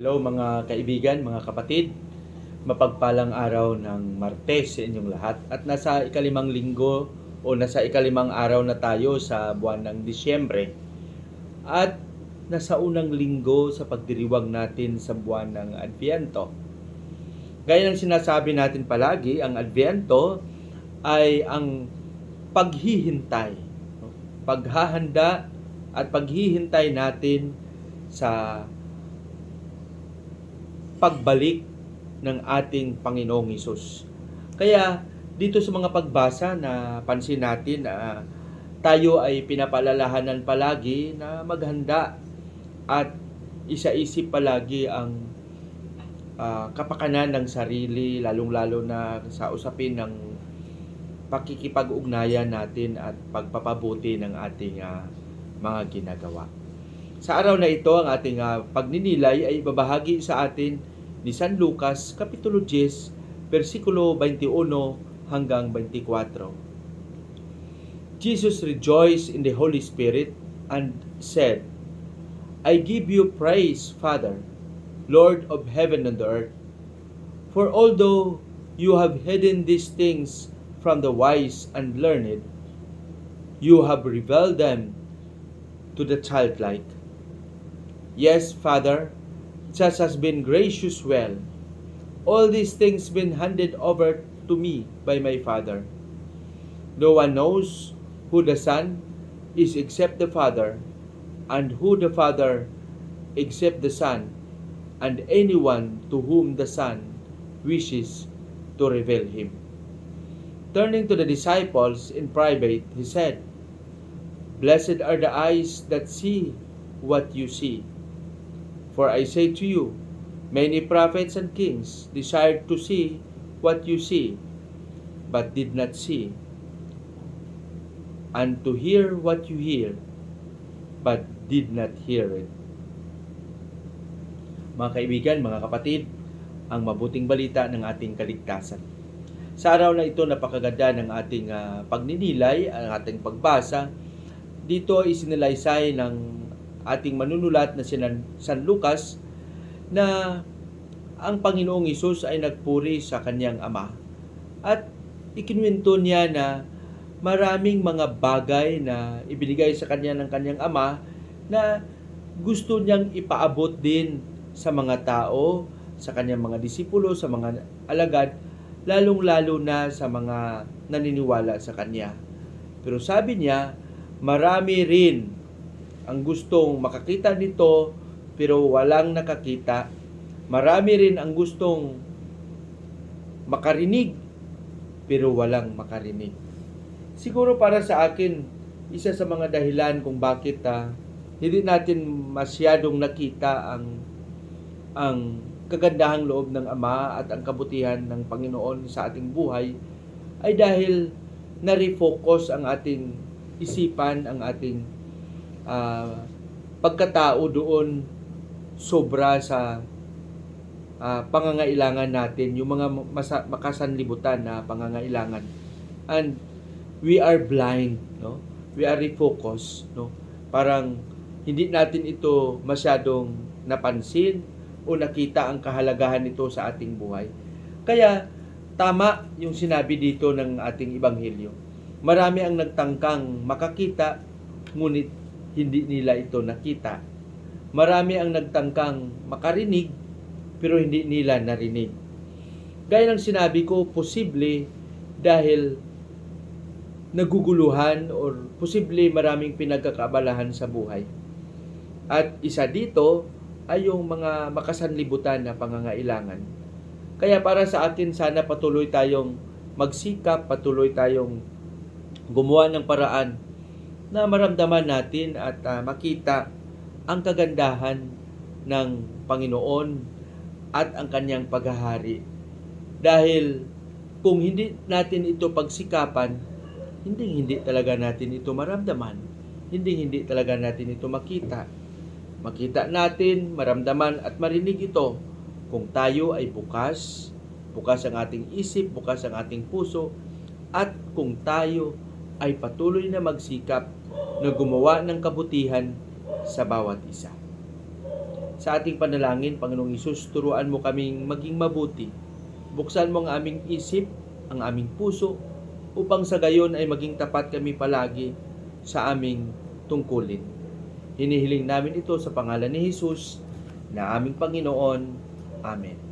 Hello mga kaibigan, mga kapatid. Mapagpalang araw ng Martes sa inyong lahat. At nasa ikalimang linggo o nasa ikalimang araw na tayo sa buwan ng Disyembre. At nasa unang linggo sa pagdiriwang natin sa buwan ng Adviento. Gaya ng sinasabi natin palagi, ang Adviento ay ang paghihintay, paghahanda at paghihintay natin sa pagbalik ng ating Panginoong Hesus. Kaya dito sa mga pagbasa na pansin natin na tayo ay pinapalalahanan palagi na maghanda at isa-isip palagi ang ah, kapakanan ng sarili, lalong-lalo na sa usapin ng pakikipag-ugnayan natin at pagpapabuti ng ating ah, mga ginagawa. Sa araw na ito, ang ating ah, pagninilay ay babahagi sa atin ni San Lucas, Kapitulo 10, versikulo 21 hanggang 24. Jesus rejoiced in the Holy Spirit and said, I give you praise, Father, Lord of heaven and earth, for although you have hidden these things from the wise and learned, you have revealed them to the childlike. Yes, Father, just has been gracious well. All these things been handed over to me by my Father. No one knows who the Son is except the Father, and who the Father except the Son, and anyone to whom the Son wishes to reveal him. Turning to the disciples in private, he said, Blessed are the eyes that see what you see. For I say to you, many prophets and kings desired to see what you see, but did not see, and to hear what you hear, but did not hear it. Mga kaibigan, mga kapatid, ang mabuting balita ng ating kaligtasan. Sa araw na ito, napakaganda ng ating ah, pagninilay, ang ating pagbasa. Dito ay sinalaysay ng ating manunulat na si San Lucas na ang Panginoong Isus ay nagpuri sa kanyang ama. At ikinwento niya na maraming mga bagay na ibinigay sa kanya ng kanyang ama na gusto niyang ipaabot din sa mga tao, sa kanyang mga disipulo, sa mga alagad, lalong-lalo na sa mga naniniwala sa kanya. Pero sabi niya, marami rin ang gustong makakita nito pero walang nakakita. Marami rin ang gustong makarinig pero walang makarinig. Siguro para sa akin, isa sa mga dahilan kung bakit ah, hindi natin masyadong nakita ang ang kagandahang loob ng Ama at ang kabutihan ng Panginoon sa ating buhay ay dahil na-refocus ang ating isipan, ang ating ah, pagkatao doon sobra sa ah, pangangailangan natin, yung mga masa, makasanlibutan na pangangailangan. And we are blind, no? We are refocused, no? Parang hindi natin ito masyadong napansin o nakita ang kahalagahan nito sa ating buhay. Kaya tama yung sinabi dito ng ating ebanghelyo. Marami ang nagtangkang makakita ngunit hindi nila ito nakita. Marami ang nagtangkang makarinig pero hindi nila narinig. Gaya ng sinabi ko, posible dahil naguguluhan or posible maraming pinagkakabalahan sa buhay. At isa dito ay yung mga makasanlibutan na pangangailangan. Kaya para sa atin sana patuloy tayong magsikap, patuloy tayong gumawa ng paraan na maramdaman natin at ah, makita ang kagandahan ng Panginoon at ang kanyang paghahari. Dahil kung hindi natin ito pagsikapan, hindi hindi talaga natin ito maramdaman. Hindi hindi talaga natin ito makita. Makita natin, maramdaman at marinig ito kung tayo ay bukas, bukas ang ating isip, bukas ang ating puso, at kung tayo ay patuloy na magsikap na gumawa ng kabutihan sa bawat isa. Sa ating panalangin, Panginoong Isus, turuan mo kaming maging mabuti. Buksan mo ang aming isip, ang aming puso, upang sa gayon ay maging tapat kami palagi sa aming tungkulin. Hinihiling namin ito sa pangalan ni Jesus na aming Panginoon. Amen.